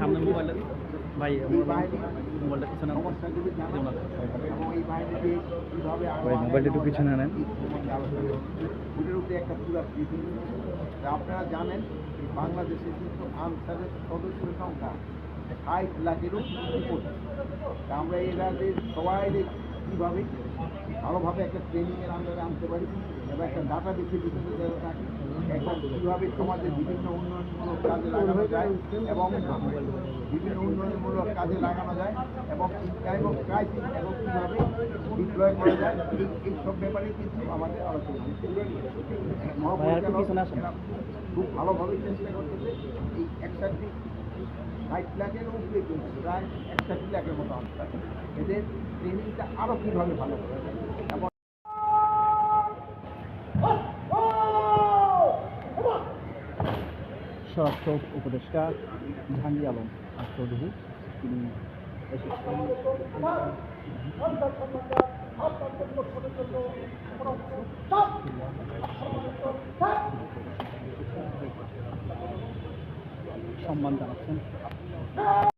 সামনে ভাই মোবাইলটা পিছনে ভাই, মোবাইলটা একটু। তা আপনারা জানেন এই বাংলাদেশের কিন্তু আনসারের সদস্যের সংখ্যা ষাট লাখেরও উপর। তা আমরা এই রাজ্যে সবাই কীভাবে ভালোভাবে একটা ট্রেনিংয়ের আন্ডারে আনতে পারি এবং একটা ডাটা বেসের ভিতরে এবং কীভাবে সমাজের বিভিন্ন উন্নয়নমূলক কাজে লাগানো যায় এবং বিভিন্ন উন্নয়নমূলক কাজে লাগানো যায় এবং টাইম অফ ক্রাইসিস এবং কীভাবে ডিপ্লয় করা যায় এই সব ব্যাপারে কিন্তু আমাদের আলোচনা। খুব ভালোভাবে চেষ্টা করতেছে এই একষট্টি ষাট লাখের উপরে কিন্তু প্রায় একষট্টি লাখের মতো আসতে এদের ট্রেনিংটা আরও কীভাবে ভালো করা যায় এবং স্বরাষ্ট্র উপদেষ্টা জাহাঙ্গীর আলম চৌধুরী তিনি এসেছেন সম্মান জানাচ্ছেন।